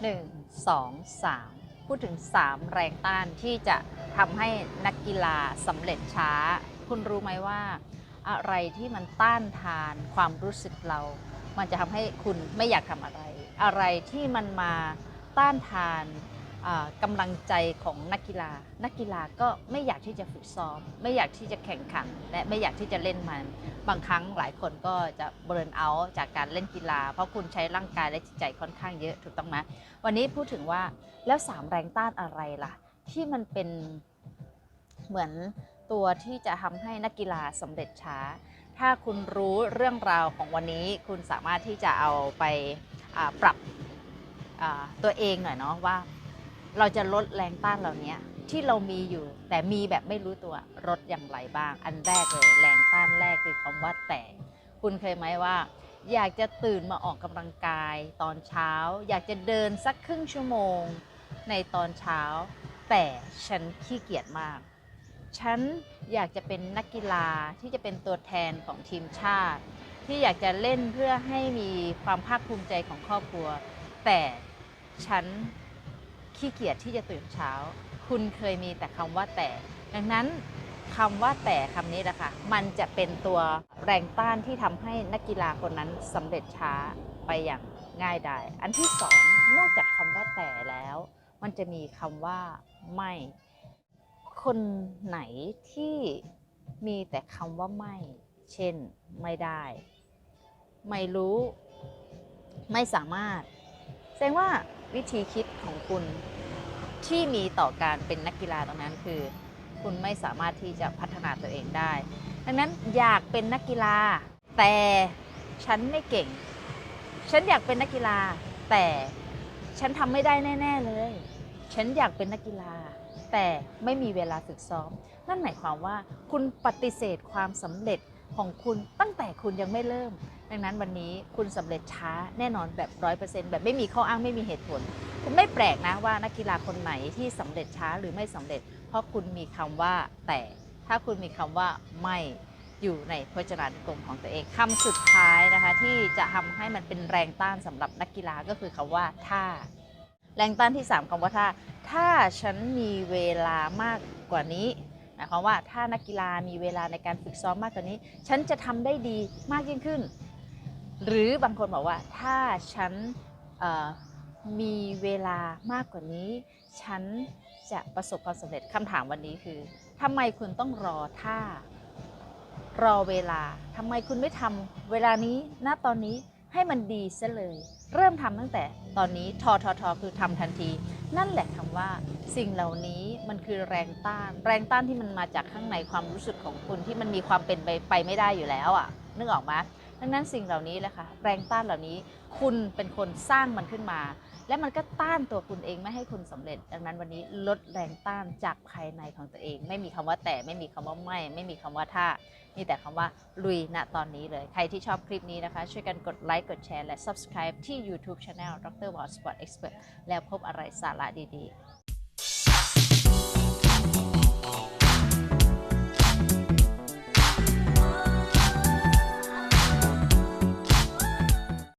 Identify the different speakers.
Speaker 1: 2 3 พูดถึง 3 แรงต้านที่จะทำให้นักกีฬาสำเร็จช้า คุณรู้ไหมว่า อะไรที่มันต้านทานความรู้สึกเรา มันจะทำให้คุณไม่อยากทำอะไร อะไรที่มันมาต้านทาน กำลังใจของนักกีฬา นักกีฬาก็ไม่อยากที่จะฝึกซ้อม ไม่อยากที่จะแข่งขัน และไม่อยากที่จะเล่นมัน บางครั้งหลายคนก็จะเบิร์นเอาท์จากการเล่นกีฬา เพราะคุณใช้ร่างกายและจิตใจค่อนข้างเยอะถูกต้องไหมวันนี้พูดถึงว่าแล้วสามแรงต้านอะไรล่ะ ที่มันเป็นเหมือนตัวที่จะทำให้นักกีฬาสำเร็จช้า ถ้าคุณรู้เรื่องราวของวันนี้ คุณสามารถที่จะเอาไปปรับตัวเองหน่อยเนาะว่า เราจะลดแรงต้านเหล่านี้ที่เรามีอยู่ แต่มีแบบไม่รู้ตัวลดอย่างไรบ้าง อันแรกเลยแรงต้านแรกคือคำว่าแต่ คุณเคยไหมว่า อยากจะตื่นมาออกกำลังกายตอนเช้า อยากจะเดินสักครึ่งชั่วโมง ในตอนเช้า แต่ฉันขี้เกียจมาก ฉันอยากจะเป็นนักกีฬาที่จะเป็นตัวแทนของทีมชาติ ที่อยากจะเล่นเพื่อให้มีความภาคภูมิใจของครอบครัว แต่ฉัน ขี้เกียจที่จะตื่นเช้า คุณเคยมีแต่คำว่าแต่ ดังนั้นคำว่าแต่คำนี้แหละค่ะมันจะเป็นตัวแรงต้านที่ทำให้นักกีฬาคนนั้นสำเร็จช้าไปอย่างง่ายดายอันที่สองนอกจากคำว่าแต่แล้ว มันจะมีคำว่าไม่ คนไหนที่มีแต่คำว่าไม่ เช่น ไม่ได้ ไม่รู้ ไม่สามารถ แสดงว่า วิธีคิดของคุณที่มีต่อการเป็นนักกีฬาตรงนั้นคือ คุณไม่สามารถที่จะพัฒนาตัวเองได้ ดังนั้นอยากเป็นนักกีฬา แต่ฉันไม่เก่ง ฉันอยากเป็นนักกีฬา แต่ฉันทำไม่ได้แน่ ๆเลย ฉันอยากเป็นนักกีฬา แต่ไม่มีเวลาฝึกซ้อม นั่นหมายความว่าคุณปฏิเสธความสำเร็จ ของคุณตั้งแต่คุณยังไม่เริ่ม ดังนั้นวันนี้คุณสำเร็จช้าแน่นอนแบบร้อยเปอร์เซ็นต์แบบไม่มีข้ออ้างไม่มีเหตุผล คุณไม่แปลกนะว่านักกีฬาคนไหนที่สำเร็จช้าหรือไม่สำเร็จ เพราะคุณมีคำว่าแต่ถ้าคุณมีคำว่าไม่อยู่ในพจนานุกรมของตัวเองคำสุดท้ายนะคะที่จะทำให้มันเป็นแรงต้านสำหรับนักกีฬาก็คือคำว่าถ้า แรงต้านที่ 3คำว่าถ้า ถ้าฉันมีเวลามากกว่านี้ มายความว่าถ้านักกีฬามีเวลาในการฝึกซ้อมมากกว่านี้ ฉันจะทำได้ดีมากยิ่งขึ้น หรือบางคนบอกว่าถ้าฉันมีเวลามากกว่านี้ ฉันจะประสบความสำเร็จคำถามวันนี้คือทำไมคุณต้องรอถ้ารอเวลาทำไมคุณไม่ทำเวลานี้ณตอนนี้ ให้มันดีซะเลย เริ่มทำตั้งแต่ตอนนี้ทอทอทอคือทำทันที นั่นแหละคำว่าสิ่งเหล่านี้มันคือแรงต้าน แรงต้านที่มันมาจากข้างในความรู้สึกของคุณที่มันมีความเป็นไปไปไม่ได้อยู่แล้วอะนึกออกไหม ดังนั้นสิ่งเหล่านี้แหละค่ะแรงต้านเหล่านี้คุณเป็นคนสร้างมันขึ้นมา และมันก็ต้านตัวคุณเองไม่ให้คุณสำเร็จ ดังนั้นวันนี้ลดแรงต้านจากภายในของตัวเอง ไม่มีคำว่าแต่ไม่มีคำว่าไม่ ไม่มีคำว่าถ้ามีแต่คำว่าลุยณตอนนี้เลย ใครที่ชอบคลิปนี้นะคะ ช่วยกันกดไลค์กดแชร์และ subscribe ที่ YouTube Channel ดรวอลสปอร์ตเอ็กซ์เพรสแล้วพบอะไรสาระดีๆ